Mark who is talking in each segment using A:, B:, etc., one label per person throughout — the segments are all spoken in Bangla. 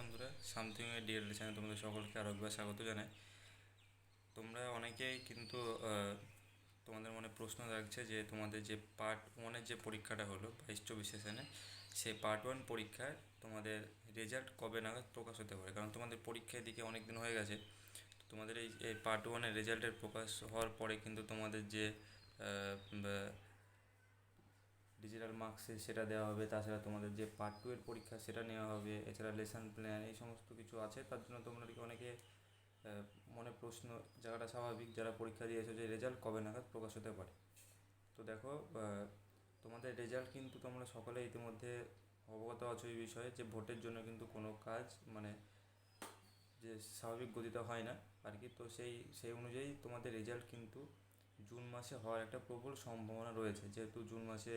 A: বন্ধুরা সামথিং ডিএল চ্যানেল তোমাদের সকলকে আরও একবার স্বাগত জানাই। তোমরা অনেকেই কিন্তু তোমাদের মনে প্রশ্ন রাখছে যে তোমাদের যে পার্ট ওয়ানের যে পরীক্ষাটা হলো বাইশ চব্বিশ সেশনে সেই পার্ট ওয়ান পরীক্ষায় তোমাদের রেজাল্ট কবে নাগাদ প্রকাশ হতে পারে? কারণ তোমাদের পরীক্ষার দিকে অনেক দিন হয়ে গেছে তোমাদের এই পার্ট ওয়ানের রেজাল্টের প্রকাশ হওয়ার পরে কিন্তু তোমাদের যে ডিজিটাল মার্কসে সেটা দেওয়া হবে, তাছাড়া তোমাদের যে পার্ট টু এর পরীক্ষা সেটা নেওয়া হবে, এছাড়া লেসন প্ল্যান এই সমস্ত কিছু আছে, তার জন্য তোমাদেরকে অনেকে মনে প্রশ্ন জায়গাটা স্বাভাবিক, যারা পরীক্ষা দিয়েছ যে রেজাল্ট কবে নাগাদ প্রকাশ হতে পারে। তো দেখো তোমাদের রেজাল্ট কিন্তু তোমরা সকলে ইতিমধ্যে অবগত আছো এই বিষয়ে যে ভোটের জন্য কিন্তু কোনো কাজ মানে যে স্বাভাবিক গতিতে হয় না আর কি। তো সেই সেই অনুযায়ী তোমাদের রেজাল্ট কিন্তু জুন মাসে হওয়ার একটা প্রবল সম্ভাবনা রয়েছে, যেহেতু জুন মাসে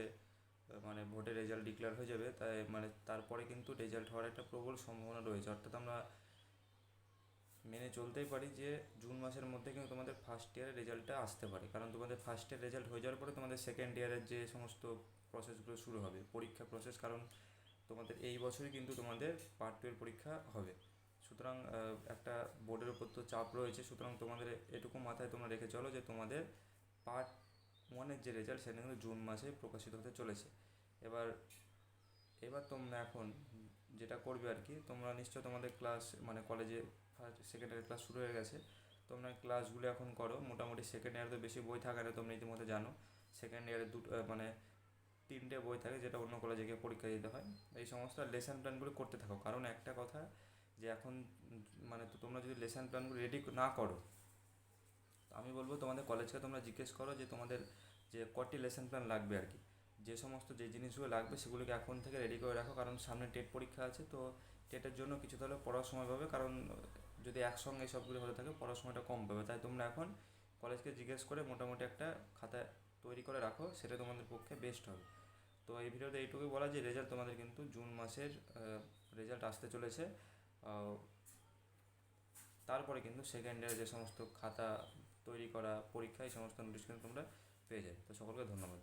A: মানে ভোটের রেজাল্ট ডিক্লেয়ার হয়ে যাবে, তাই মানে তারপরে কিন্তু রেজাল্ট হওয়ার একটা প্রবল সম্ভাবনা রয়েছে। অর্থাৎ আমরা মেনে চলতেই পারি যে জুন মাসের মধ্যে কিন্তু তোমাদের ফার্স্ট ইয়ারের রেজাল্টটা আসতে পারে। কারণ তোমাদের ফার্স্ট ইয়ার রেজাল্ট হয়ে যাওয়ার পরে তোমাদের সেকেন্ড ইয়ারের যে সমস্ত প্রসেসগুলো শুরু হবে, পরীক্ষা প্রসেস কারণ তোমাদের এই বছরই কিন্তু তোমাদের পার্ট টু এর পরীক্ষা হবে। সুতরাং একটা বোর্ডের উপর তো চাপ রয়েছে, সুতরাং তোমাদের এটুকু মাথায় তোমরা রেখে চলো যে তোমাদের পার্ট ওয়ানের যে রেজাল্ট সেটা কিন্তু জুন মাসে প্রকাশিত হতে চলেছে। এবার এবার তোমরা এখন যেটা করবে আর কি, তোমরা নিশ্চয় তোমাদের ক্লাস মানে কলেজে ফার্স্ট সেকেন্ড ইয়ার ক্লাস শুরু হয়ে গেছে। তোমরা ক্লাসগুলো এখন করো। মোটামুটি সেকেন্ড ইয়ারে তো বেশি বই থাকে না, তোমরা ইতিমধ্যে জানো। সেকেন্ড ইয়ারে দুটো মানে তিনটে বই থাকে যেটা অন্য কলেজে গিয়ে পরীক্ষা দিতে হয়। এই সমস্ত লেসন প্ল্যানগুলো করতে থাকো। কারণ একটা কথা যে এখন মানে তোমরা যদি লেসন প্ল্যানগুলো রেডি না করো আমি বলব তোমাদের কলেজকে তোমরা জিজ্ঞেস করো যে তোমাদের যে কটি লেসন প্ল্যান লাগবে আর কি। যে সমস্ত যে জিনিসগুলো লাগবে সেগুলোকে এখন থেকে রেডি করে রাখো, কারণ সামনে টেট পরীক্ষা আছে, তো টেটের জন্য কিছু তাহলে পড়ার সময় পাবে, কারণ যদি একসঙ্গে সবগুলো হতে থাকে পড়ার সময়টা কম পাবে। তাই তোমরা এখন কলেজকে জিজ্ঞেস করে মোটামুটি একটা খাতা তৈরি করে রাখো, সেটা তোমাদের পক্ষে বেস্ট হবে। তো এই ভিডিওতে এইটুকুই বলা, যে রেজাল্ট তোমাদের কিন্তু জুন মাসের রেজাল্ট আসতে চলেছে। তারপরে কিন্তু সেকেন্ড ইয়ারে যে সমস্ত খাতা তৈরি করা পরীক্ষা এই সমস্ত নোটিশ কিন্তু তোমরা পেয়ে যাবে। তো সকলকে ধন্যবাদ।